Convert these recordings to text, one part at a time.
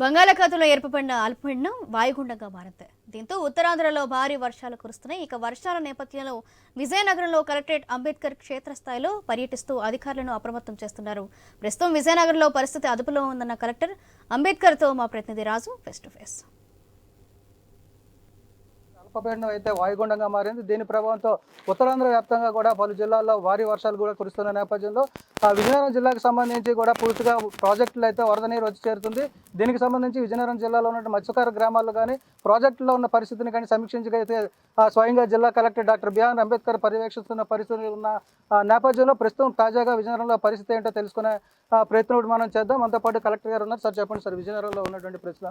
బంగాళాఖాతంలో ఏర్పడిన అల్పపీడనం వాయుగుండంగా మారింది. దీంతో ఉత్తరాంధ్రలో భారీ వర్షాలు కురుస్తున్నాయి. ఇక వర్షాల నేపథ్యంలో విజయనగరంలో కలెక్టరేట్ అంబేద్కర్ క్షేత్రస్థాయిలో పర్యటిస్తూ అధికారులను అప్రమత్తం చేస్తున్నారు. ప్రస్తుతం విజయనగరంలో పరిస్థితి అదుపులో ఉందన్న కలెక్టర్ అంబేద్కర్తో మా ప్రతినిధి రాజు ఫేస్ టు ఫేస్ అల్పపీడనం అయితే వాయుగుండంగా మారింది. దీని ప్రభావంతో ఉత్తరాంధ్ర వ్యాప్తంగా కూడా పలు జిల్లాల్లో భారీ వర్షాలు కూడా కురుస్తున్న నేపథ్యంలో ఆ విజయనగరం జిల్లాకు సంబంధించి కూడా పూర్తిగా ప్రాజెక్టులు అయితే వరద నీరు వచ్చి చేరుతుంది. దీనికి సంబంధించి విజయనగరం జిల్లాలో ఉన్న మత్స్యకార గ్రామాల్లో కానీ ప్రాజెక్టులో ఉన్న పరిస్థితిని కానీ సమీక్షించగైతే స్వయంగా జిల్లా కలెక్టర్ డాక్టర్ బిఆర్ అంబేద్కర్ పర్యవేక్షిస్తున్న పరిస్థితి ఉన్న నేపథ్యంలో ప్రస్తుతం తాజాగా విజయనగరంలో పరిస్థితి ఏంటో తెలుసుకునే ప్రయత్నం కూడా మనం చేద్దాం. అంతా పాటు కలెక్టర్ గారు ఉన్నారు. సార్ చెప్పండి సార్. విజయనగరంలో ఉన్నటువంటి ప్రశ్న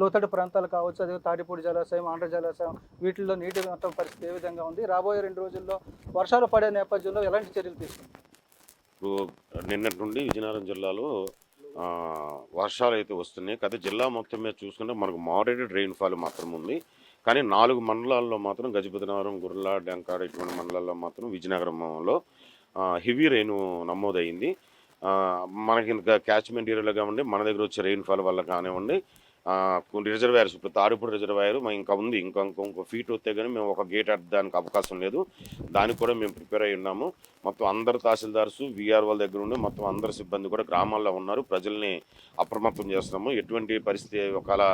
లోతడి లోతట్టు ప్రాంతాలు కావచ్చు అదే తాడిపూడి జలాశయం ఆంధ్ర జలాశయం వీటిల్లో నీటి మొత్తం పరిస్థితి ఏ విధంగా ఉంది? రాబోయే రెండు రోజుల్లో వర్షాలు పడే నేపథ్యంలో ఎలాంటి చర్యలు తీసుకుంటారు? ఇప్పుడు నిన్నటి నుండి విజయనగరం జిల్లాలో వర్షాలు అయితే వస్తున్నాయి. కదా జిల్లా మొత్తం మీద చూసుకుంటే మనకు మోడరేటెడ్ రెయిన్ఫాల్ మాత్రం ఉంది. కానీ నాలుగు మండలాల్లో మాత్రం గజపతినగరం గుర్ల డెంకాడ ఇటువంటి మండలాల్లో మాత్రం విజయనగరంలో హెవీ రెయిన్ నమోదైంది. మనకి ఇంకా క్యాచ్మెంట్ ఏరియాలో కానివ్వండి మన దగ్గర వచ్చే రెయిన్ఫాల్ వల్ల కానివ్వండి రిజర్వాయర్స్ ఇప్పుడు తాడిపూడి రిజర్వాయర్ మా ఇంకా ఉంది. ఇంకా ఇంకో ఇంకో ఫీట్ వస్తే కానీ మేము ఒక గేట్ అడ్డానికి అవకాశం లేదు. దానికి కూడా మేము ప్రిపేర్ అయి ఉన్నాము. మొత్తం అందరు తహసీల్దార్స్ విఆర్ వాళ్ళ దగ్గర ఉండి మొత్తం అందరు సిబ్బంది కూడా గ్రామాల్లో ఉన్నారు. ప్రజల్ని అప్రమత్తం చేస్తున్నాము. ఎటువంటి పరిస్థితి ఒకవేళ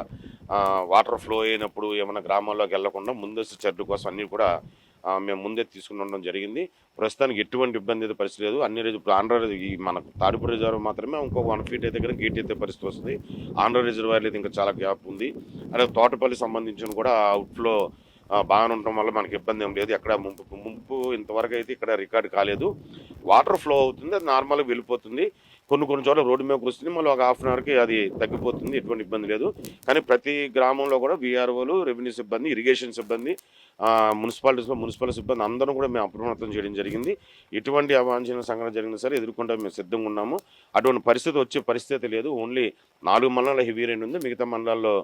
వాటర్ ఫ్లో అయినప్పుడు ఏమైనా గ్రామాల్లోకి వెళ్ళకుండా ముందస్తు చర్య కోసం అన్నీ కూడా మేము ముందే తీసుకుని ఉండడం జరిగింది. ప్రస్తుతానికి ఎటువంటి ఇబ్బంది అయితే పరిస్థితి లేదు. అన్ని రోజు ఇప్పుడు ఆంధ్ర ఈ మన తాడిపూడి రిజర్వ్ మాత్రమే ఇంకో వన్ ఫీట్ అయితే కనుక గేట్ అయితే పరిస్థితి వస్తుంది. ఆంధ్ర రిజర్వాయర్ అయితే ఇంకా చాలా గ్యాప్ ఉంది. అలాగే తోటపల్లి సంబంధించిన కూడా అవుట్లో బాగానే ఉండటం వల్ల మనకి ఇబ్బంది ఏం లేదు. ఎక్కడ ముంపు ముంపు ఇంతవరకు అయితే ఇక్కడ రికార్డ్ కాలేదు. వాటర్ ఫ్లో అవుతుంది అది నార్మల్గా వెళ్ళిపోతుంది. కొన్ని కొన్ని చోట్ల రోడ్డు మీదకి వస్తుంది మళ్ళీ ఒక హాఫ్ అన్ అవర్కి అది తగ్గిపోతుంది ఎటువంటి ఇబ్బంది లేదు. కానీ ప్రతి గ్రామంలో కూడా వీఆర్ఓలు రెవెన్యూ సిబ్బంది ఇరిగేషన్ సిబ్బంది మున్సిపాలిటీస్లో మున్సిపల్ సిబ్బంది అందరం కూడా మేము అప్రమత్తం చేయడం జరిగింది. ఎటువంటి అవాంఛనీయ సంఘటన జరిగినా సరే ఎదుర్కొంటే మేము సిద్ధంగా ఉన్నాము. అటువంటి పరిస్థితి వచ్చే పరిస్థితి లేదు. ఓన్లీ నాలుగు మండలాల హెవీ రైన్ ఉంది. మిగతా మండలాల్లో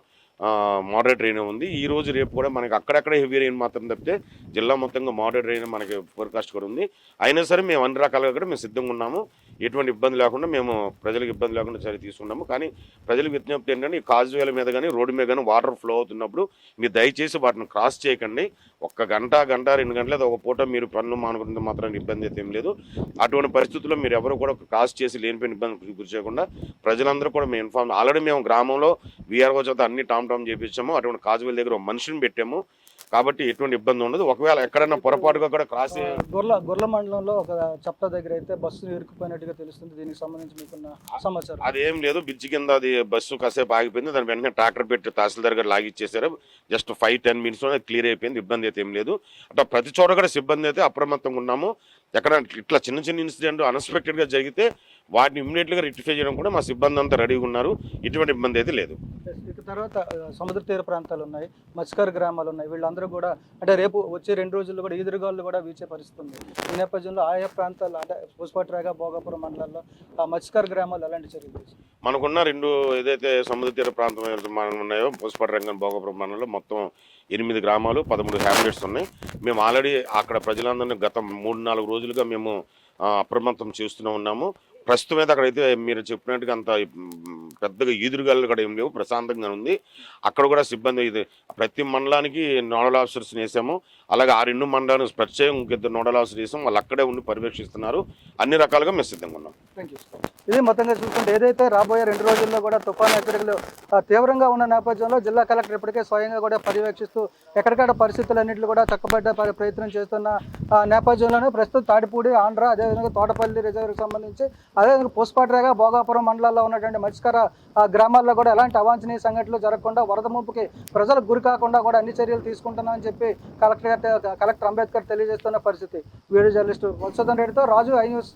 మోడరేట్ రెయిన్ ఉంది. ఈ రోజు రేపు కూడా మనకి అక్కడక్కడ హెవీ రెయిన్ మాత్రం తప్పితే జిల్లా మొత్తంగా మోడరేట్ రెయిన్ మనకి ఫోర్కాస్ట్ కూడా ఉంది. అయినా సరే మేము అన్ని రకాలుగా కూడా మేము సిద్ధంగా ఉన్నాము. ఎటువంటి ఇబ్బంది లేకుండా మేము ప్రజలకు ఇబ్బంది లేకుండా చర్య తీసుకున్నాము. కానీ ప్రజలకు విజ్ఞప్తి ఏంటంటే ఈ కాజువేల మీద కానీ రోడ్డు మీద కానీ వాటర్ ఫ్లో అవుతున్నప్పుడు మీరు దయచేసి వాటిని క్రాస్ చేయకండి. ఒక్క గంట గంట రెండు గంటల ఒక పూట మీరు పనులు మానుకుంటే మాత్రం ఇబ్బంది అయితే ఏం లేదు. అటువంటి పరిస్థితుల్లో మీరు ఎవరు కూడా క్రాస్ చేసి లేనిపోయిన ఇబ్బంది గురి చేయకుండా ప్రజలందరూ కూడా మేము ఇన్ఫార్మ్ ఆల్రెడీ మేము గ్రామంలో వీఆర్ఓ చేత అన్ని టామ్ టామ్ చేపించాము. అటువంటి కాజువేల దగ్గర ఒక మనిషిని పెట్టాము. కాబట్టి ఎటువంటి ఇబ్బంది ఉండదు. ఒకవేళ ఎక్కడైనా పొరపాటుగా కూడా క్రాస్ గొర్ల గొర్ల మండలంలో ఒక చప్ట దగ్గర అయితే బస్సు ఇరుక్కుపోయినట్టుగా తెలుస్తుంది. దీనికి సంబంధించి మీకున్న సమాచారం. అదేం లేదు. బ్రిడ్జ్ కింద అది బస్సు కాసేపు ఆగిపోయింది. దాని వెంటనే ట్రాక్టర్ పెట్టి తహసీల్దార్ గారు లాగిచ్చేసారు జస్ట్ ఫైవ్ టెన్ మినిట్స్లో క్లియర్ అయిపోయింది. ఇబ్బంది అయితే ఏం లేదు. అట్లా ప్రతి చోట కూడా సిబ్బంది అయితే అప్రమత్తంగా ఉన్నాము. ఎక్కడ ఇట్లా చిన్న చిన్న ఇన్సిడెంట్ అన్ఎక్స్పెక్టెడ్గా జరిగితే వాటిని ఇమ్మీడియట్గా రెక్టిఫై చేయడం కూడా మా సిబ్బంది అంతా రెడీగా ఉన్నారు. ఎటువంటి ఇబ్బంది అయితే లేదు. తర్వాత సముద్ర తీర ప్రాంతాలు ఉన్నాయి మత్స్కర్ గ్రామాలు ఉన్నాయి. వీళ్ళందరూ కూడా అంటే రేపు వచ్చే రెండు రోజుల్లో కూడా ఈదురుగాలు కూడా వీచే పరిస్థితి ఉంది. ఈ నేపథ్యంలో ఆయా ప్రాంతాలు అంటే పుష్పట్రాగ భోగాపురం మండలాల్లో ఆ మత్స్కర్ గ్రామాలు ఎలాంటి చర్యలు మనకున్న రెండు ఏదైతే సముద్ర తీర ప్రాంతం ఉన్నాయో పుష్పట్రంగం భోగాపురం మండలంలో మొత్తం ఎనిమిది గ్రామాలు పదమూడు హ్యామ్లెట్స్ ఉన్నాయి. మేము ఆల్రెడీ అక్కడ ప్రజలందరినీ గత మూడు నాలుగు రోజులుగా మేము అప్రమత్తం చేస్తూనే ఉన్నాము. ప్రస్తుతం అయితే అక్కడైతే మీరు చెప్పినట్టుగా అంత పెద్దగా ఈదురుగాలు కూడా ఏం లేవు ప్రశాంతంగా ఉంది. అక్కడ కూడా సిబ్బంది ఇది ప్రతి మండలానికి నోడల్ ఆఫీసర్స్ వేసాము అలాగే ఆ రెండు మండలానికి ప్రత్యేకం ఇద్దరు నోడల్ ఆఫీసర్ వేసాం వాళ్ళు అక్కడే ఉండి పర్యవేక్షిస్తున్నారు. అన్ని రకాలుగా మేము సిద్ధంగా ఉన్నాం. థ్యాంక్ యూ ఇది మొత్తంగా చూసుకుంటే ఏదైతే రాబోయే రెండు రోజుల్లో కూడా తుఫాను హెచ్చరికలు తీవ్రంగా ఉన్న నేపథ్యంలో జిల్లా కలెక్టర్ ఇప్పటికే స్వయంగా కూడా పర్యవేక్షిస్తూ ఎక్కడికక్కడ పరిస్థితులన్నింటిలో కూడా చక్కబడ్డ ప్రయత్నం చేస్తున్న నేపథ్యంలోనే ప్రస్తుతం తాడిపూడి ఆంధ్ర అదేవిధంగా తోటపల్లి రిజర్వ్కి సంబంధించి అదేవిధంగా పుష్పట్రేగా భోగాపురం మండలాల్లో ఉన్నటువంటి మత్స్యకార గ్రామాల్లో కూడా ఎలాంటి అవాంఛనీయ సంఘటనలు జరగకుండా వరద ముంపుకి ప్రజలకు గురి కాకుండా కూడా అన్ని చర్యలు తీసుకుంటున్నామని చెప్పి కలెక్టర్ కలెక్టర్ అంబేద్కర్ తెలియజేస్తున్న పరిస్థితి. వీడియో జర్నలిస్టు మధుసూదన్ రెడ్డితో రాజు ఐ న్యూస్.